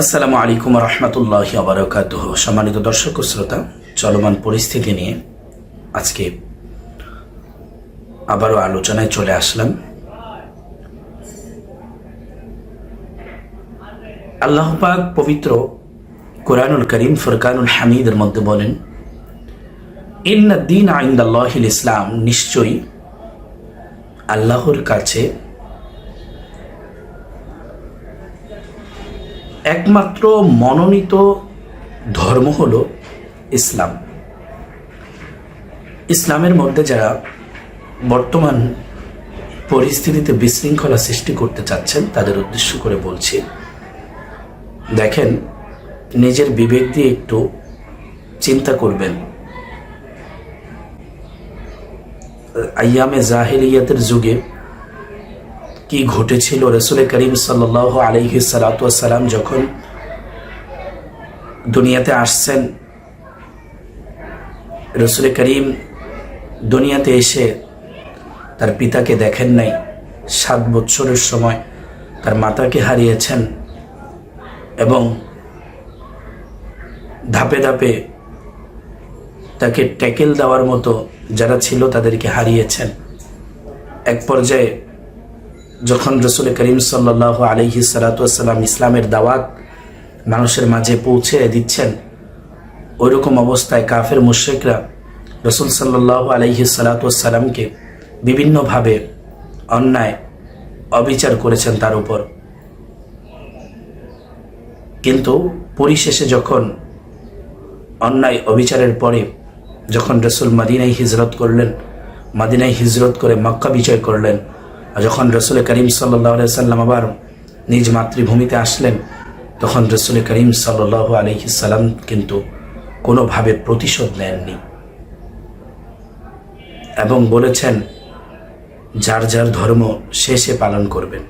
আসসালামু আলাইকুম রহমতুল্লাহ আবরকাত সম্মানিত দর্শক ও শ্রোতা, চলমান পরিস্থিতি নিয়ে আজকে আবারও আলোচনায় চলে আসলাম। আল্লাহ পাক পবিত্র কোরআনুল করিম ফুরকানুল হামিদের মধ্যে বলেন ইন্দিন আইন্দাল্লাহিল ইসলাম, নিশ্চয়ই আল্লাহর কাছে একমাত্র মনোনীত ধর্ম হল ইসলাম। ইসলামের মধ্যে যারা বর্তমান পরিস্থিতিতে বিশৃঙ্খলা সৃষ্টি করতে চাচ্ছেন, তাদের উদ্দেশ্য করে বলছি, দেখেন, নিজের বিবেক দিয়ে একটু চিন্তা করবেন। আয়ামে জাহেরিয়াতের যুগে কি ঘটেছিল? রসুল করিম সাল্ল আলহি সালাম যখন দুনিয়াতে আসছেন, রসুল করিম দুনিয়াতে এসে তার পিতাকে দেখেন নাই। সাত বৎসরের সময় তার মাতাকে হারিয়েছেন এবং ধাপে ধাপে তাকে ট্যাকেল দেওয়ার মতো যারা ছিল তাদেরকে হারিয়েছেন। এক পর্যায়ে যখন রসুল করিম সাল্লাহ আলহি সালাতাম ইসলামের দাওয়াত মানুষের মাঝে পৌঁছে দিচ্ছেন, ওইরকম অবস্থায় কাফের মুশ্রিকরা রসুল সাল্লাহ আলহি সালাতামকে বিভিন্নভাবে অন্যায়, অবিচার করেছেন তার উপর। কিন্তু পরিশেষে যখন অন্যায়, অবিচারের পরে যখন রসুল মাদিনাই হিজরত করলেন মাদিনাই হিজরত করে মক্কা বিজয় করলেন যখন রসুল করিম সাল্লাম আবার নিজ মাতৃভূমিতে আসলেন, তখন রসুল করিম সাল্লাহ আলহিসাল্লাম কিন্তু কোনোভাবে প্রতিশোধ নেননি। এবং বলেছেন, যার যার ধর্ম সে পালন করবেন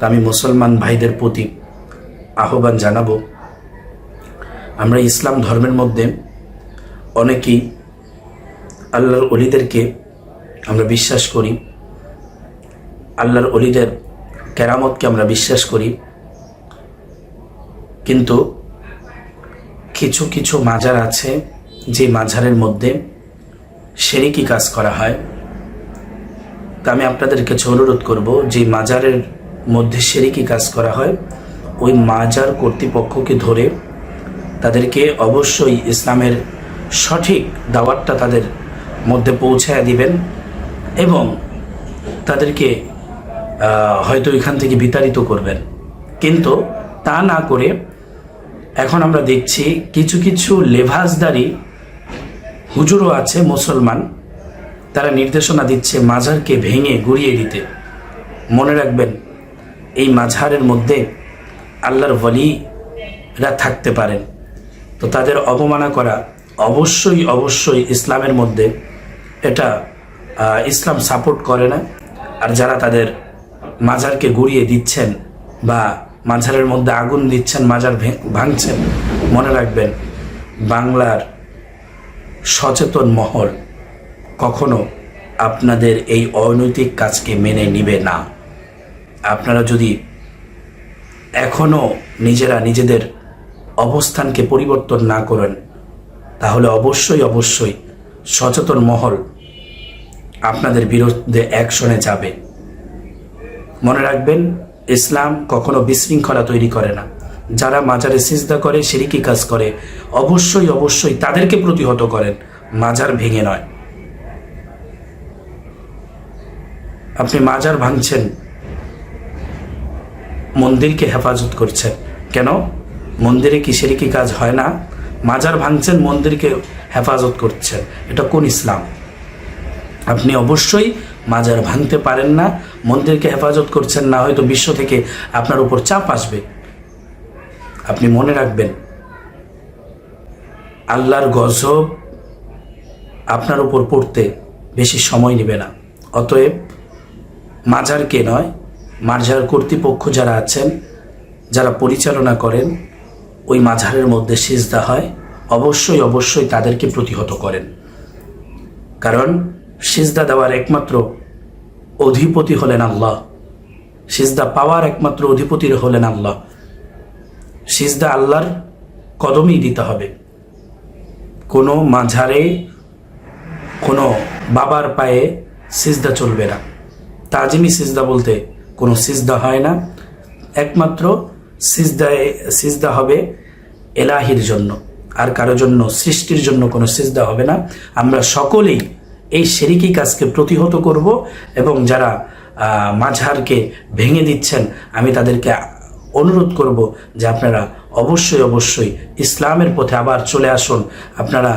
তা আমি মুসলমান ভাইদের প্রতি আহ্বান জানাব। আমরা ইসলাম ধর্মের মধ্যে অনেকেই আল্লাহর অলিদেরকে আমরা বিশ্বাস করি আল্লাহর অলিদের কেরামতকে আমরা বিশ্বাস করি। কিন্তু কিছু কিছু মাজার আছে যে মাঝারের মধ্যে সেরিকি কাজ করা হয়। তা আমি আপনাদের কাছে অনুরোধ করব, যে মাজারের মধ্যে সেরিকি কাজ করা হয়, ওই মাজার কর্তৃপক্ষকে ধরে তাদেরকে অবশ্যই ইসলামের সঠিক দাওয়াতটা তাদের মধ্যে পৌঁছায় দিবেন এবং তাদেরকে হয়তো এখান থেকে বিতাড়িত করবেন। কিন্তু তা না করে এখন আমরা দেখছি কিছু কিছু লেভাজদারি হুজুরও আছে, মুসলমান, তারা নির্দেশনা দিচ্ছে মাঝারকে ভেঙে গুড়িয়ে দিতে। মনে রাখবেন, এই মাঝারের মধ্যে আল্লাহর বলিরা থাকতে পারেন। তো তাদের অবমাননা করা অবশ্যই অবশ্যই ইসলামের মধ্যে এটা ইসলাম সাপোর্ট করে না। আর যারা তাদের মাজারকে গুড়িয়ে দিচ্ছেন বা মাঝারের মধ্যে আগুন দিচ্ছেন মাজার ভাঙছেন, মনে রাখবেন, বাংলার সচেতন মহল কখনো আপনাদের এই অনৈতিক কাজকে মেনে নিবে না। আপনারা যদি এখনও নিজেরা নিজেদের অবস্থানকে পরিবর্তন না করেন, তাহলে অবশ্যই অবশ্যই সচেতন মহল আপনাদের বিরুদ্ধে অ্যাকশনে যাবে। মনে রাখবেন, ইসলাম কখনো বিশৃঙ্খলা তৈরি করে না। যারা মাজারে সিজদা করে সিরিকি কাজ করে, অবশ্যই অবশ্যই তাদেরকে প্রতিহত করেন। মাজার ভেঙে নয়। আপনি মাজার ভাঙছেন, মন্দিরকে হেফাজত করছেন। কেন? মন্দিরে কি সিরিকি কাজ হয় না? মাজার ভাঙছেন, মন্দিরকে হেফাজত করছেন। এটা কোন ইসলাম? আপনি অবশ্যই মাজার ভাঙতে পারেন না, মন্দিরকে হেফাজত করছেন না, হয়তো বিশ্ব থেকে আপনার উপর চাপ আসবে। আপনি মনে রাখবেন, আল্লাহর গজব আপনার উপর পড়তে বেশি সময় নেবে না। অতএব মাজারকে নয়, মাজার কর্তৃপক্ষ যারা আছেন, যারা পরিচালনা করেন, ওই মাঝারের মধ্যে সিজদা হয়, অবশ্যই অবশ্যই তাদেরকে প্রতিহত করেন। কারণ সিজদা দেওয়ার একমাত্র অধিপতি হলেন আল্লাহ। সিজদা পাওয়ার একমাত্র অধিপতি হলেন আল্লাহ। সিজদা আল্লাহর কদমই দিতে হবে। কোনো মাঝারে, কোনো বাবার পায়ে সিজদা চলবে না। তাজিমি সিজদা বলতে কোনো সিজদা হয় না। একমাত্র সিজদায় সিজদা হবে এলাহির জন্য। আর কারও জন্য, সৃষ্টির জন্য কোনো সিজদা হবে না। আমরা সকলেই এই শেরিকি কাজকে প্রতিহত করব এবং যারা আহ, মাঝারকে ভেঙে দিচ্ছেন আমি তাদেরকে অনুরোধ করব যে আপনারা অবশ্যই অবশ্যই ইসলামের পথে আবার চলে আসুন। আপনারা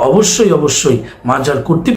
অবশ্যই অবশ্যই মাজার কর্তৃপক্ষ